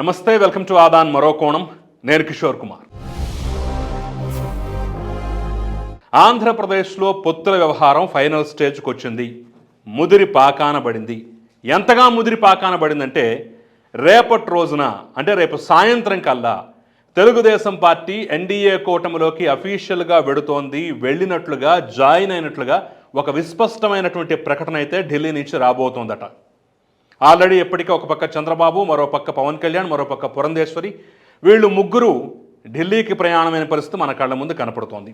నమస్తే welcome to Aadan మరో కోణం. నేను కిషోర్ కుమార్. ఆంధ్రప్రదేశ్లో పొత్తుల వ్యవహారం ఫైనల్ స్టేజ్కి వచ్చింది ముదిరి పాకాన పడింది. ఎంతగా ముదిరి పాకాన పడిందంటే రేపటి రోజున అంటే రేపు సాయంత్రం కల్లా తెలుగుదేశం పార్టీ ఎన్డీఏ కూటమిలోకి అఫీషియల్గా వెడుతోంది. వెళ్ళినట్లుగా జాయిన్ అయినట్లుగా ఒక విస్పష్టమైనటువంటి ప్రకటన అయితే ఢిల్లీ నుంచి రాబోతోందట. ఆల్రెడీ ఎప్పటికీ ఒక పక్క చంద్రబాబు మరో పక్క పవన్ కళ్యాణ్ మరో పక్క పురంధేశ్వరి. వీళ్ళు ముగ్గురు ఢిల్లీకి ప్రయాణమైన పరిస్థితి మన కళ్ళ ముందు కనపడుతోంది.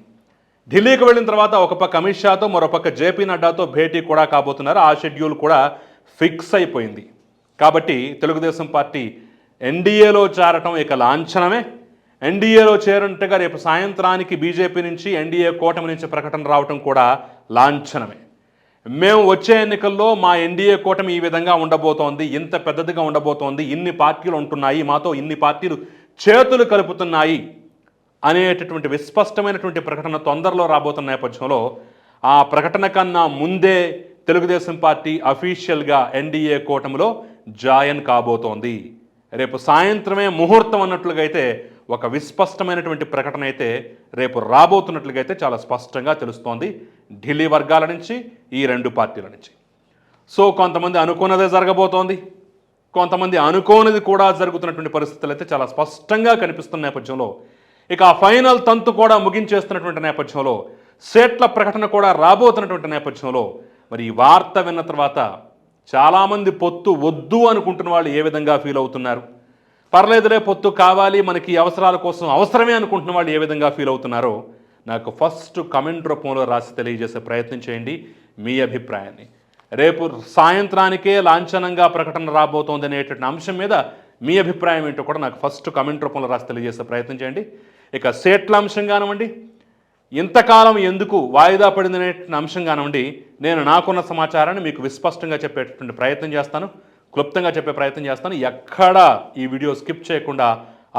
ఢిల్లీకి వెళ్ళిన తర్వాత ఒక పక్క అమిత్ షాతో మరో పక్క జేపీ నడ్డాతో భేటీ కూడా కాబోతున్నారు. ఆ షెడ్యూల్ కూడా ఫిక్స్ అయిపోయింది. కాబట్టి తెలుగుదేశం పార్టీ ఎన్డీఏలో చేరటం ఇక లాంఛనమే. ఎన్డీఏలో చేరంటగా రేపు సాయంత్రానికి బీజేపీ నుంచి ఎన్డీఏ కూటమి నుంచి ప్రకటన రావటం కూడా లాంఛనమే. మేము వచ్చే ఎన్నికల్లో మా ఎన్డీఏ కూటమి ఈ విధంగా ఉండబోతోంది ఇంత పెద్దదిగా ఉండబోతోంది ఇన్ని పార్టీలు ఉంటున్నాయి మాతో ఇన్ని పార్టీలు చేతులు కలుపుతున్నాయి అనేటటువంటి విస్పష్టమైనటువంటి ప్రకటన తొందరలో రాబోతున్న నేపథ్యంలో ఆ ప్రకటన కన్నా ముందే తెలుగుదేశం పార్టీ అఫీషియల్గా ఎన్డీఏ కూటమిలో జాయిన్ కాబోతోంది. రేపు సాయంత్రమే ముహూర్తం అన్నట్లుగా అయితే ఒక విస్పష్టమైనటువంటి ప్రకటన అయితే రేపు రాబోతున్నట్లుగా అయితే చాలా స్పష్టంగా తెలుస్తోంది. ఢిల్లీ వర్గాల నుంచి ఈ రెండు పార్టీల నుంచి. సో కొంతమంది అనుకున్నదే జరగబోతోంది. కొంతమంది అనుకోనిది కూడా జరుగుతున్నటువంటి పరిస్థితులు అయితే చాలా స్పష్టంగా కనిపిస్తున్న నేపథ్యంలో ఇక ఆ ఫైనల్ తంతు కూడా ముగించేస్తున్నటువంటి నేపథ్యంలో సేట్ల ప్రకటన కూడా రాబోతున్నటువంటి నేపథ్యంలో మరి ఈ వార్త విన్న తర్వాత చాలామంది పొత్తు వద్దు అనుకుంటున్న వాళ్ళు ఏ విధంగా ఫీల్ అవుతున్నారు? పర్లేదులే పొత్తు కావాలి మనకి అవసరాల కోసం అవసరమే అనుకుంటున్న వాళ్ళు ఏ విధంగా ఫీల్ అవుతున్నారో నాకు ఫస్ట్ కమెంట్ రూపంలో రాసి తెలియజేసే ప్రయత్నం చేయండి మీ అభిప్రాయాన్ని. రేపు సాయంత్రానికే లాంఛనంగా ప్రకటన రాబోతోంది అనేటువంటి అంశం మీద మీ అభిప్రాయం ఏంటో కూడా నాకు ఫస్ట్ కమెంట్ రూపంలో రాసి తెలియజేసే ప్రయత్నం చేయండి. ఇక సేట్ల అంశం కానివ్వండి ఇంతకాలం ఎందుకు వాయిదా పడిందనే అంశం కానివ్వండి నేను నాకున్న సమాచారాన్ని మీకు విస్పష్టంగా చెప్పేటటువంటి ప్రయత్నం చేస్తాను. క్లుప్తంగా చెప్పే ప్రయత్నం చేస్తాను. ఎక్కడా ఈ వీడియో స్కిప్ చేయకుండా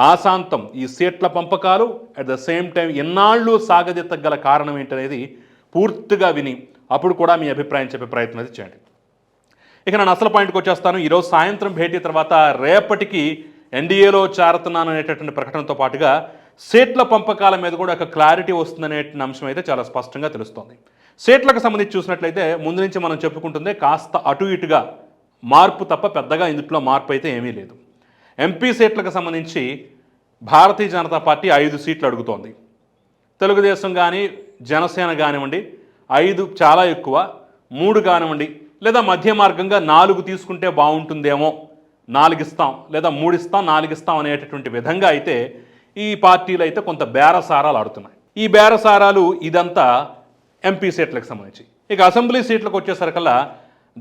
ఆశాంతం ఈ సీట్ల పంపకాలు అట్ ద సేమ్ టైం ఎన్నాళ్ళు సాగదెత్తగల కారణం ఏంటనేది పూర్తిగా విని అప్పుడు కూడా మీ అభిప్రాయం చెప్పే ప్రయత్నం అయితే చేయండి. ఇక నేను అసలు పాయింట్కి వచ్చేస్తాను. ఈరోజు సాయంత్రం భేటీ తర్వాత రేపటికి ఎన్డీఏలో చేరుతున్నాను అనేటటువంటి ప్రకటనతో పాటుగా సీట్ల పంపకాల మీద కూడా ఒక క్లారిటీ వస్తుందనే అంశం అయితే చాలా స్పష్టంగా తెలుస్తోంది. సీట్లకు సంబంధించి చూసినట్లయితే ముందు నుంచి మనం చెప్పుకుంటుంది కాస్త అటు ఇటుగా మార్పు తప్ప పెద్దగా ఇందులో మార్పు అయితే ఏమీ లేదు. ఎంపీ సీట్లకు సంబంధించి భారతీయ జనతా పార్టీ ఐదు సీట్లు అడుగుతోంది. తెలుగుదేశం కానీ జనసేన కానివ్వండి ఐదు చాలా ఎక్కువ మూడు కానివ్వండి లేదా మధ్య మార్గంగా నాలుగు తీసుకుంటే బాగుంటుందేమో నాలుగు ఇస్తాం లేదా మూడు ఇస్తాం నాలుగు ఇస్తాం అనేటటువంటి విధంగా అయితే ఈ పార్టీలు అయితే కొంత బేరసారాలు ఆడుతున్నాయి. ఈ బేరసారాలు ఇదంతా ఎంపీ సీట్లకు సంబంధించి. ఇక అసెంబ్లీ సీట్లకు వచ్చేసరికల్లా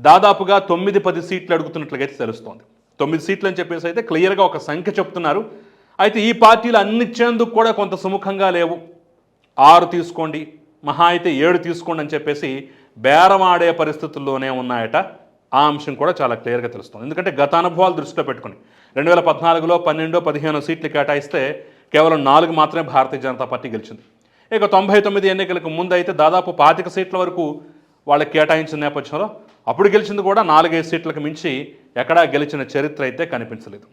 దాదాపుగా తొమ్మిది పది సీట్లు అడుగుతున్నట్లుగా అయితే తెలుస్తోంది. తొమ్మిది సీట్లు అని చెప్పేసి అయితే క్లియర్గా ఒక సంఖ్య చెప్తున్నారు. అయితే ఈ పార్టీలు అన్నిచ్చేందుకు కూడా కొంత సుముఖంగా లేవు. ఆరు తీసుకోండి మహా అయితే ఏడు తీసుకోండి అని చెప్పేసి బేరమాడే పరిస్థితుల్లోనే ఉన్నాయట. ఆ అంశం కూడా చాలా క్లియర్గా తెలుస్తుంది. ఎందుకంటే గత అనుభవాలు దృష్టిలో పెట్టుకుని రెండు వేల పద్నాలుగులో పన్నెండో పదిహేను సీట్లు కేటాయిస్తే కేవలం నాలుగు మాత్రమే భారతీయ జనతా పార్టీ గెలిచింది. ఇక తొంభై తొమ్మిది ఎన్నికలకు ముందు అయితే దాదాపు పాతిక సీట్ల వరకు వాళ్ళకి కేటాయించిన నేపథ్యంలో అప్పుడు గెలిచింది కూడా నాలుగైదు సీట్లకు మించి ఎక్కడా గెలిచిన చరిత్ర అయితే కనిపించలేదు.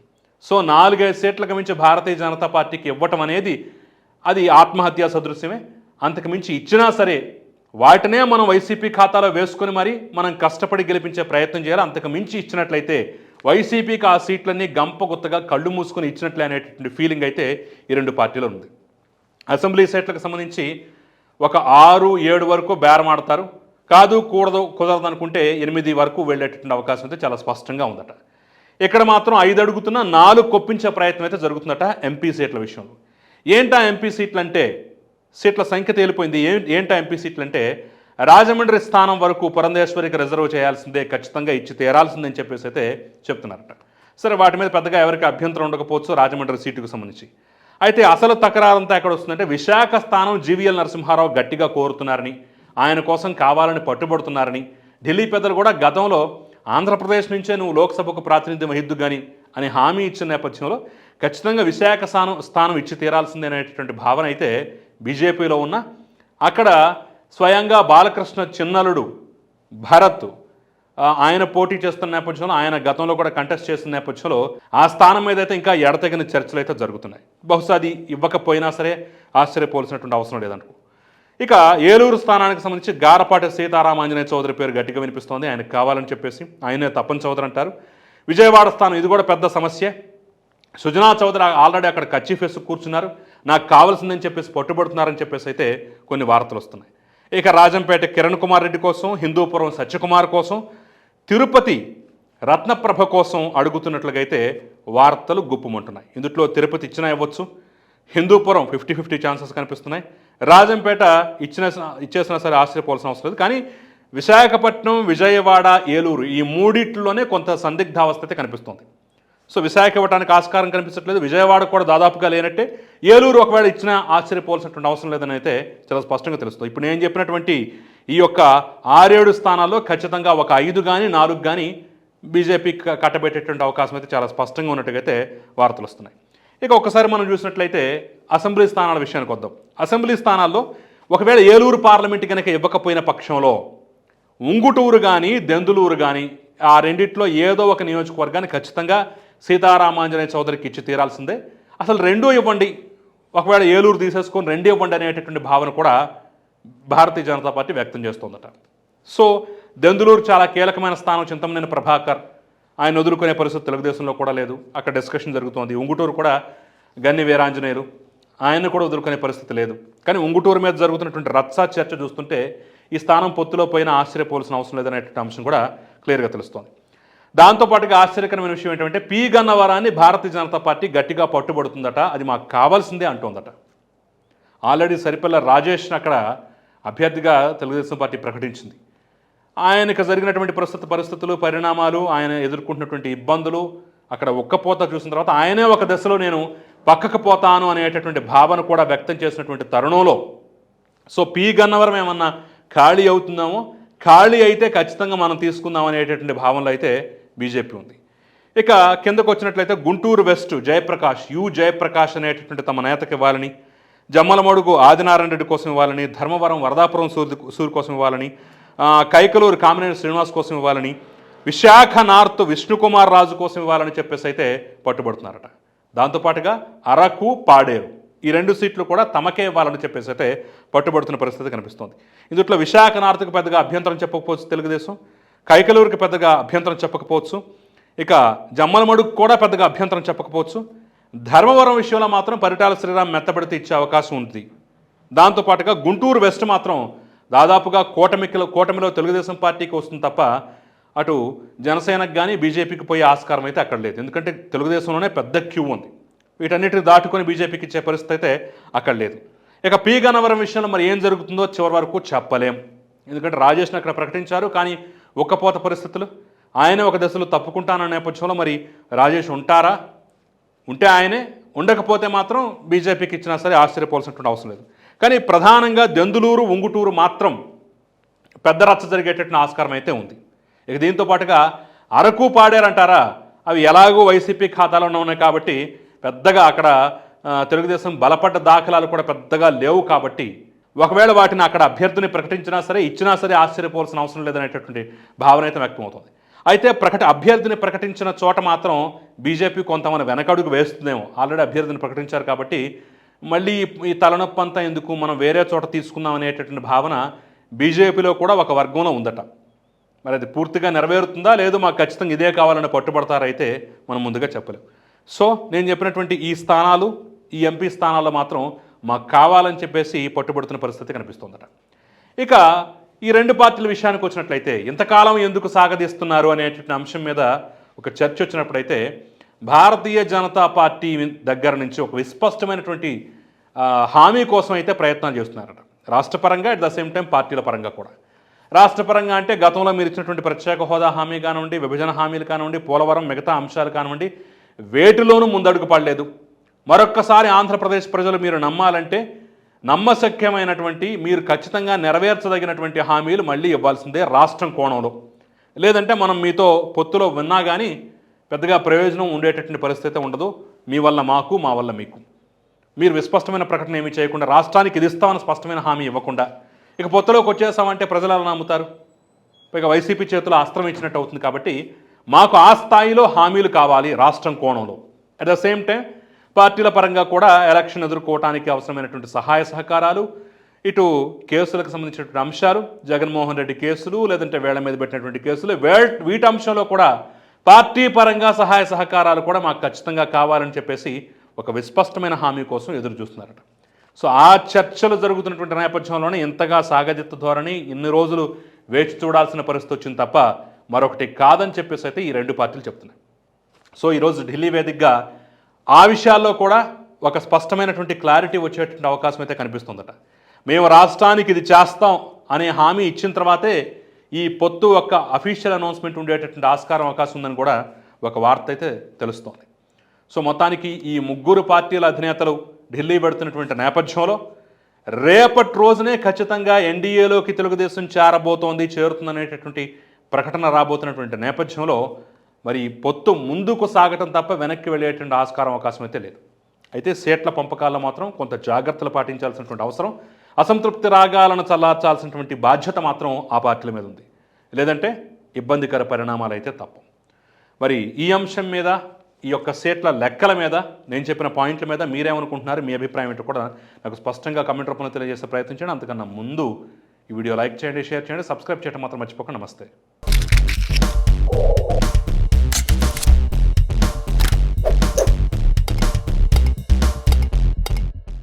సో నాలుగైదు సీట్లకు మించి భారతీయ జనతా పార్టీకి ఇవ్వటం అనేది అది ఆత్మహత్యా సదృశ్యమే. అంతకు మించి ఇచ్చినా సరే వాటినే మనం వైసీపీ ఖాతాలో వేసుకొని మరి మనం కష్టపడి గెలిపించే ప్రయత్నం చేయాలి. అంతకు మించి ఇచ్చినట్లయితే వైసీపీకి ఆ సీట్లన్నీ గంప గుత్తగా కళ్ళు మూసుకొని ఇచ్చినట్లే అనేటటువంటి ఫీలింగ్ అయితే ఈ రెండు పార్టీలో ఉంది. అసెంబ్లీ సీట్లకు సంబంధించి ఒక ఆరు ఏడు వరకు బేరమాడతారు కాదు కూడదు కుదరదు అనుకుంటే ఎనిమిది వరకు వెళ్ళేటటువంటి అవకాశం అయితే చాలా స్పష్టంగా ఉందట. ఇక్కడ మాత్రం ఐదు అడుగుతున్న నాలుగు కొప్పించే ప్రయత్నం అయితే జరుగుతుందట ఎంపీ సీట్ల విషయంలో. ఏంటా ఎంపీ సీట్లు అంటే సీట్ల సంఖ్య తేలిపోయింది. ఏ ఏంటా ఎంపీ సీట్లు అంటే రాజమండ్రి స్థానం వరకు పురంధేశ్వరికి రిజర్వ్ చేయాల్సిందే ఖచ్చితంగా ఇచ్చి తీరాల్సిందని చెప్పేసి అయితే చెప్తున్నారట. సరే వాటి మీద పెద్దగా ఎవరికి అభ్యంతరం ఉండకపోవచ్చు రాజమండ్రి సీటుకు సంబంధించి. అయితే అసలు తకరారంతా ఎక్కడ వస్తుందంటే విశాఖ స్థానం జీవీఎల్ నరసింహారావు గట్టిగా కోరుతున్నారని ఆయన కోసం కావాలని పట్టుబడుతున్నారని ఢిల్లీ పెద్దలు కూడా గతంలో ఆంధ్రప్రదేశ్ నుంచే నువ్వు లోక్సభకు ప్రాతినిధ్యం వహిద్దు కానీ అని హామీ ఇచ్చిన నేపథ్యంలో ఖచ్చితంగా విశాఖ స్థానం స్థానం ఇచ్చి తీరాల్సిందే అనేటటువంటి భావన అయితే బీజేపీలో ఉన్న అక్కడ స్వయంగా బాలకృష్ణ చిన్నలుడు భరత్ ఆయన పోటీ చేస్తున్న నేపథ్యంలో ఆయన గతంలో కూడా కంటెస్ట్ చేస్తున్న నేపథ్యంలో ఆ స్థానం మీద అయితే ఇంకా ఎడతగిన చర్చలు అయితే జరుగుతున్నాయి. బహుశా అది ఇవ్వకపోయినా సరే ఆశ్చర్యపోవాల్సినటువంటి అవసరం లేదనుకో ఇక ఏలూరు స్థానానికి సంబంధించి గారపాటి సీతారామాంజనేయ చౌదరి పేరు గట్టిగా వినిపిస్తోంది. ఆయనకు కావాలని చెప్పేసి ఆయనే తప్పని చౌదరి అంటారు. విజయవాడ స్థానం ఇది కూడా పెద్ద సమస్య. సుజనా చౌదరి ఆల్రెడీ అక్కడ కచ్చి ఫేస్ కూర్చున్నారు. నాకు కావాల్సిందని చెప్పేసి పట్టుబడుతున్నారని చెప్పేసి అయితే కొన్ని వార్తలు వస్తున్నాయి. ఇక రాజంపేట కిరణ్ కుమార్ రెడ్డి కోసం హిందూపురం సత్యకుమార్ కోసం తిరుపతి రత్నప్రభ కోసం అడుగుతున్నట్లుగా అయితే వార్తలు గుప్పుమంటున్నాయి. ఇందుట్లో తిరుపతి ఇచ్చినా ఇవ్వచ్చు హిందూపురం ఫిఫ్టీ ఫిఫ్టీ ఛాన్సెస్ కనిపిస్తున్నాయి. రాజంపేట ఇచ్చిన ఇచ్చేసినా సరే ఆశ్చర్యపోవాల్సిన అవసరం లేదు. కానీ విశాఖపట్నం విజయవాడ ఏలూరు ఈ మూడిట్లోనే కొంత సందిగ్ధావస్థ అయితే కనిపిస్తుంది. సో విశాఖ ఇవ్వడానికి ఆస్కారం కనిపించట్లేదు. విజయవాడ కూడా దాదాపుగా లేనట్టే. ఏలూరు ఒకవేళ ఇచ్చినా ఆశ్చర్యపోవాల్సినటువంటి అవసరం లేదని అయితే చాలా స్పష్టంగా తెలుస్తుంది. ఇప్పుడు నేను చెప్పినటువంటి ఈ యొక్క ఆరేడు స్థానాల్లో ఖచ్చితంగా ఒక ఐదు కానీ నాలుగు కానీ బీజేపీ కట్టబెట్టేటువంటి అవకాశం అయితే చాలా స్పష్టంగా ఉన్నట్టుగా అయితే వార్తలు వస్తున్నాయి. ఇక ఒక్కసారి మనం చూసినట్లయితే అసెంబ్లీ స్థానాల విషయానికి వద్దాం. అసెంబ్లీ స్థానాల్లో ఒకవేళ ఏలూరు పార్లమెంట్ కనుక ఇవ్వకపోయిన పక్షంలో ఉంగుటూరు కానీ దెందులూరు కానీ ఆ రెండిట్లో ఏదో ఒక నియోజకవర్గాన్ని ఖచ్చితంగా సీతారామాంజనేయ చౌదరికి ఇచ్చి తీరాల్సిందే. అసలు రెండూ ఇవ్వండి. ఒకవేళ ఏలూరు తీసేసుకొని రెండు ఇవ్వండి అనేటటువంటి భావన కూడా భారతీయ జనతా పార్టీ వ్యక్తం చేస్తోందట. సో దెందులూరు చాలా కీలకమైన స్థానం చింతమనేని ప్రభాకర్. ఆయన వదులుకునే పరిస్థితి తెలుగుదేశంలో కూడా లేదు. అక్కడ డిస్కషన్ జరుగుతోంది. ఉంగుటూరు కూడా గన్ని వీరాంజనేయులు ఆయన కూడా వదులుకునే పరిస్థితి లేదు. కానీ ఉంగుటూరు మీద జరుగుతున్నటువంటి రత్సా చర్చ చూస్తుంటే ఈ స్థానం పొత్తులో పోయినా ఆశ్చర్యపోవాల్సిన అవసరం లేదనేటువంటి అంశం కూడా క్లియర్గా తెలుస్తోంది. దాంతోపాటుగా ఆశ్చర్యకరమైన విషయం ఏంటంటే పి. గన్నవరాన్ని భారతీయ జనతా పార్టీ గట్టిగా పట్టుబడుతుందట. అది మాకు కావాల్సిందే అంటోందట. ఆల్రెడీ సరిపల్ల రాజేష్ని అక్కడ అభ్యర్థిగా తెలుగుదేశం పార్టీ ప్రకటించింది. ఆయనకు జరిగినటువంటి ప్రస్తుత పరిస్థితులు పరిణామాలు ఆయన ఎదుర్కొంటున్నటువంటి ఇబ్బందులు అక్కడ ఒక్కపోత చూసిన తర్వాత ఆయనే ఒక దశలో నేను పక్కకు పోతాను అనేటటువంటి భావన కూడా వ్యక్తం చేసినటువంటి తరుణంలో. సో పి గన్నవరం ఏమన్నా ఖాళీ అవుతుందామో? ఖాళీ అయితే ఖచ్చితంగా మనం తీసుకుందాం అనేటటువంటి భావనలో అయితే బీజేపీ ఉంది. ఇక కిందకు వచ్చినట్లయితే గుంటూరు వెస్ట్ జయప్రకాష్ యు జయప్రకాష్ అనేటటువంటి తమ నేతకి ఇవ్వాలని జమ్మలమడుగు ఆదినారాయణ రెడ్డి కోసం ఇవ్వాలని ధర్మవరం వరదాపురం సూర్ సూర్ కోసం ఇవ్వాలని కైకలూరు కామినేని శ్రీనివాస్ కోసం ఇవ్వాలని విశాఖ నార్త్ విష్ణుకుమార్ రాజు కోసం ఇవ్వాలని చెప్పేసి అయితే పట్టుబడుతున్నారట. దాంతోపాటుగా అరకు పాడేరు ఈ రెండు సీట్లు కూడా తమకే ఇవ్వాలని చెప్పేసి అయితే పట్టుబడుతున్న పరిస్థితి కనిపిస్తోంది. ఇందుట్లో విశాఖ నార్త్కు పెద్దగా అభ్యంతరం చెప్పకపోవచ్చు తెలుగుదేశం కైకలూరుకి పెద్దగా అభ్యంతరం చెప్పకపోవచ్చు ఇక జమ్మలమడుగు కూడా పెద్దగా అభ్యంతరం చెప్పకపోవచ్చు. ధర్మవరం విషయంలో మాత్రం పరిటాల శ్రీరామ్ మెత్తబడితే ఇచ్చే అవకాశం ఉంది. దాంతోపాటుగా గుంటూరు వెస్ట్ మాత్రం దాదాపుగా కూటమికిలో కూటమిలో తెలుగుదేశం పార్టీకి వస్తుంది తప్ప అటు జనసేనకు కానీ బీజేపీకి పోయే ఆస్కారం అయితే అక్కడ లేదు. ఎందుకంటే తెలుగుదేశంలోనే పెద్ద క్యూ ఉంది. వీటన్నిటిని దాటుకొని బీజేపీకి ఇచ్చే పరిస్థితి అయితే అక్కడ లేదు. ఇక పీ గన్నవరం విషయంలో మరి ఏం జరుగుతుందో చివరి వరకు చెప్పలేం. ఎందుకంటే రాజేష్ని అక్కడ ప్రకటించారు. కానీ ఒక్కపోత పరిస్థితులు. ఆయన ఒక దశలో తప్పుకుంటానన్న నేపథ్యంలో మరి రాజేష్ ఉంటారా? ఉంటే ఆయనే. ఉండకపోతే మాత్రం బీజేపీకి ఇచ్చినా సరే ఆశ్చర్యపోవాల్సినటువంటి అవసరం లేదు. కానీ ప్రధానంగా దెందులూరు ఉంగుటూరు మాత్రం పెద్ద రచ్చ జరిగేటట్టు ఆస్కారం అయితే ఉంది. ఇక దీంతో పాటుగా అరకు పాడారంటారా? అవి ఎలాగో వైసీపీ ఖాతాలో ఉన్నాయి కాబట్టి పెద్దగా అక్కడ తెలుగుదేశం బలపడ్డ దాఖలాలు కూడా పెద్దగా లేవు కాబట్టి ఒకవేళ వాటిని అక్కడ అభ్యర్థిని ప్రకటించినా సరే ఇచ్చినా సరే ఆశ్చర్యపోవాల్సిన అవసరం లేదనేటటువంటి భావన అయితే వ్యక్తమవుతుంది. అయితే ప్రకట అభ్యర్థిని ప్రకటించిన చోట మాత్రం బీజేపీ కొంతమంది వెనకడుగు వేస్తుందేమో. ఆల్రెడీ అభ్యర్థిని ప్రకటించారు కాబట్టి మళ్ళీ ఈ- తలనొప్పి అంతా ఎందుకు? మనం వేరే చోట తీసుకుందాం అనేటటువంటి భావన బీజేపీలో కూడా ఒక వర్గంలో ఉందట. మరి అది పూర్తిగా నెరవేరుతుందా? లేదు మాకు ఖచ్చితంగా ఇదే కావాలని పట్టుబడతారైతే మనం ముందుగా చెప్పలేము సో నేను చెప్పినటువంటి ఈ స్థానాలు ఈ ఎంపీ స్థానాల్లో మాత్రం మాకు కావాలని చెప్పేసి పట్టుబడుతున్న పరిస్థితి కనిపిస్తుందట. ఇక ఈ రెండు పార్టీల విషయానికి వచ్చినట్లయితే ఇంతకాలం ఎందుకు సాగదీస్తున్నారు అనేటువంటి అంశం మీద ఒక చర్చ వచ్చినప్పుడైతే భారతీయ జనతా పార్టీ దగ్గర నుంచి ఒక విస్పష్టమైనటువంటి హామీ కోసం అయితే ప్రయత్నాలు చేస్తున్నారట. రాష్ట్ర పరంగా అట్ ద సేమ్ టైం పార్టీల పరంగా కూడా. రాష్ట్ర పరంగా అంటే గతంలో మీరు ఇచ్చినటువంటి ప్రత్యేక హోదా హామీ కానివ్వండి విభజన హామీలు కానివ్వండి పోలవరం మిగతా అంశాలు కానివ్వండి వేటిలోనూ ముందడుగు పడలేదు. మరొక్కసారి ఆంధ్రప్రదేశ్ ప్రజలు మీరు నమ్మాలంటే నమ్మశక్యమైనటువంటి మీరు ఖచ్చితంగా నెరవేర్చదగినటువంటి హామీలు మళ్ళీ ఇవ్వాల్సిందే రాష్ట్రం కోణంలో. లేదంటే మనం మీతో పొత్తులో విన్నా కానీ పెద్దగా ప్రయోజనం ఉండేటటువంటి పరిస్థితి ఉండదు. మీ వల్ల మాకు మా వల్ల మీకు. మీరు విస్పష్టమైన ప్రకటన ఏమీ చేయకుండా రాష్ట్రానికి ఇది ఇస్తామని స్పష్టమైన హామీ ఇవ్వకుండా. ఇక పొత్తులోకి వచ్చేసామంటే ప్రజలు అలా నమ్ముతారు? పైగా వైసీపీ చేతిలో అస్త్రం ఇచ్చినట్టు అవుతుంది కాబట్టి మాకు ఆ స్థాయిలో హామీలు కావాలి రాష్ట్రం కోణంలో. అట్ ద సేమ్ టైం పార్టీల పరంగా కూడా ఎలక్షన్ ఎదుర్కోవడానికి అవసరమైనటువంటి సహాయ సహకారాలు ఇటు కేసులకు సంబంధించినటువంటి అంశాలు జగన్మోహన్ రెడ్డి కేసులు లేదంటే వేళ్ళ మీద పెట్టినటువంటి కేసులు వే వీటి అంశంలో కూడా పార్టీ పరంగా సహాయ సహకారాలు కూడా మాకు ఖచ్చితంగా కావాలని చెప్పేసి ఒక విస్పష్టమైన హామీ కోసం ఎదురు చూస్తున్నారట. సో ఆ చర్చలు జరుగుతున్నటువంటి నేపథ్యంలోనే ఇంతగా సాగజిత్తు ధోరణి ఇన్ని రోజులు వేచి చూడాల్సిన పరిస్థితి వచ్చింది తప్ప మరొకటి కాదని చెప్పేసి అయితే ఈ రెండు పార్టీలు చెప్తున్నాయి. సో ఈరోజు ఢిల్లీ వేదికగా ఆ విషయాల్లో కూడా ఒక స్పష్టమైనటువంటి క్లారిటీ వచ్చేటువంటి అవకాశం అయితే కనిపిస్తుందట. మేము రాష్ట్రానికి ఇది చేస్తాం అనే హామీ ఇచ్చిన తర్వాతే ఈ పొత్తు ఒక అఫీషియల్ అనౌన్స్మెంట్ ఉండేటటువంటి ఆస్కారం అవకాశం ఉందని కూడా ఒక వార్త అయితే తెలుస్తోంది. సో మొత్తానికి ఈ ముగ్గురు పార్టీల అధినేతలు ఢిల్లీ పెడుతున్నటువంటి నేపథ్యంలో రేపటి రోజునే ఖచ్చితంగా ఎన్డీఏలోకి తెలుగుదేశం చేరబోతోంది చేరుతుందనేటటువంటి ప్రకటన రాబోతున్నటువంటి నేపథ్యంలో మరి పొత్తు ముందుకు సాగటం తప్ప వెనక్కి వెళ్ళేటువంటి ఆస్కారం అవకాశం అయితే లేదు. అయితే సీట్ల పంపకాల్లో మాత్రం కొంత జాగ్రత్తలు పాటించాల్సినటువంటి అవసరం అసంతృప్తి రాగాలను చల్లార్చాల్సినటువంటి బాధ్యత మాత్రం ఆ పార్టీల మీద ఉంది. లేదంటే ఇబ్బందికర పరిణామాలు అయితే తప్ప. మరి ఈ అంశం మీద ఈ యొక్క సీట్ల లెక్కల మీద నేను చెప్పిన పాయింట్ల మీద మీరేమనుకుంటున్నారు? మీ అభిప్రాయం ఏంటో కూడా నాకు స్పష్టంగా కమెంట్ రూపంలో తెలియజేసే ప్రయత్నం చేయండి. అంతకన్నా ముందు ఈ వీడియో లైక్ చేయండి షేర్ చేయండి సబ్స్క్రైబ్ చేయడం మాత్రం మర్చిపోకండి. నమస్తే.